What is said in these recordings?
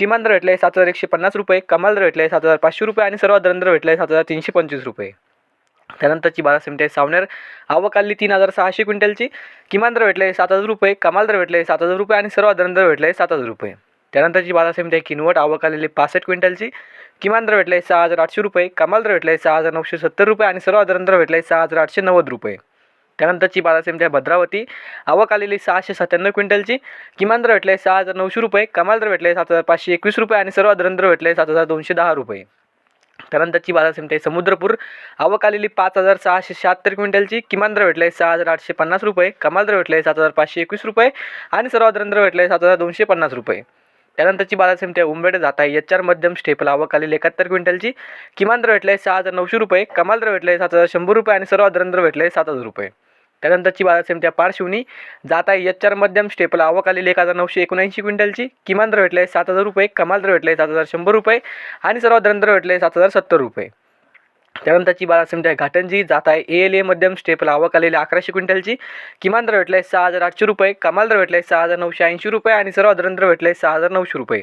किमान दर भेटले सात हजार एकशे पन्नास रुपये कमाल दर भेटले सात हजार पाचशे रुपये आणि सर्वात दर भेटले सात हजार तीनशे पंचवीस रुपये. त्यानंतरची बारा सिमटे आहे सावनेर. आवक आली तीन हजार सहाशे क्विंटलची. किमान दर भेटले सात हजार रुपये कमाल दर भेटले सात हजार रुपये आणि सर्वात दर भेटले सात हजार रुपये. त्यानंतरची बारा सिमटे आहे किनवट आवक आलेली पासष्ट क्विंटलची. किमान दर भेटले सहा हजार आठशे रुपये कमाल दर भेटले सहा हजार नऊशे सत्तर रुपये आणि सर्वात दर भेटले सहा हजार आठशे नव्वद रुपये. त्यानंतरची बाजार समिती भद्रावती. आवक आलेली सहाशे सत्त्याण्णव क्विंटलची. किमान दर भेटले सहा हजार नऊशे रुपये. कमाल दर भेटले सात हजार पाचशे एकवीस रुपये आणि सर्वात दर भेटले सात हजार दोनशे दहा रुपये. त्यानंतरची बाजार समिती आहे समुद्रपूर. आवक आलेली पाच हजार सहाशे शहात्तर क्विंटलची. किमान दर भेटले सहा हजार आठशे पन्नास रुपये. कमाल दर भेटले सात हजार पाचशे एकवीस रुपये आणि सर्वात दर भेटले सात हजार दोनशे पन्नास रुपये. त्यानंतरची बाजार समिती आहे उंबेड जात आहे. एच आर मध्यम स्टेपल आवक आलेली एकाहत्तर क्विंटलची. किमान दर भेटले सहा हजार नऊशे रुपये. कमाल दर भेटले सात हजार शंभर रुपये आणि सर्वात दर भेटले सात हजार रुपये. त्यानंतरची बाजार समिती आहे जाता जात आहे. एच आर मध्यम स्टेपल आवक आलेली एक हजार नऊशे एकोणऐंशी क्विंटलची. किमान दर भेटले सात हजार रुपये कमाल दर भेटले सात हजार शंभर रुपये आणि सर्वात दर भेटले सात हजार सत्तर रुपये. त्यानंतरची बाजार समिती आहे घाटंजी जात आहे ए एल ए मध्यम स्टेपल आवक आलेली अकराशे क्विंटलची. किमान दर भेटले सहा हजार आठशे रुपये कमाल दर भेटले सहा हजार नऊशे ऐंशी रुपये आणि सर्वात दर भेटले सहा हजार नऊशे रुपये.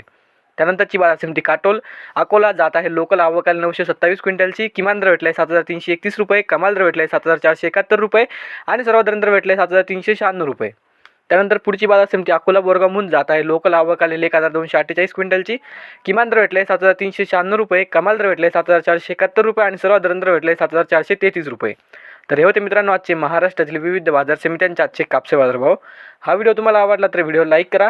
त्यानंतरची बाजार समिती काटोल. अकोला जात आहे लोकल आवकाल नऊशे सत्तावीस क्विंटलची. किमान दर भेटले सात हजार तीनशे एकतीस रुपये. कमाल दर भेटले सात हजार चारशे एकाहत्तर रुपये. आणि सर्वात दर भेटले सात हजार तीनशे शहाण्णव रुपये. त्यानंतर पुढची बाजार समिती अकोला बोरगामहून जात आहे. लोकल आवक आलेली एक हजार दोनशे अठ्ठेचाळीस क्विंटलची. किमान दर भेटले सात हजार तीनशे शहाण्णव रुपये. कमाल दर भेटले सात हजार चारशे एकाहत्तर रुपये. आणि सर्वात दर भेटले सात हजार चारशे तेहतीस रुपये. तर हे होते मित्रांनो आजचे महाराष्ट्रातील विविध बाजार समित्यांचे आजचे कापसे बाजारभाव. हा व्हिडिओ तुम्हाला आवडला तर व्हिडिओ लाईक करा.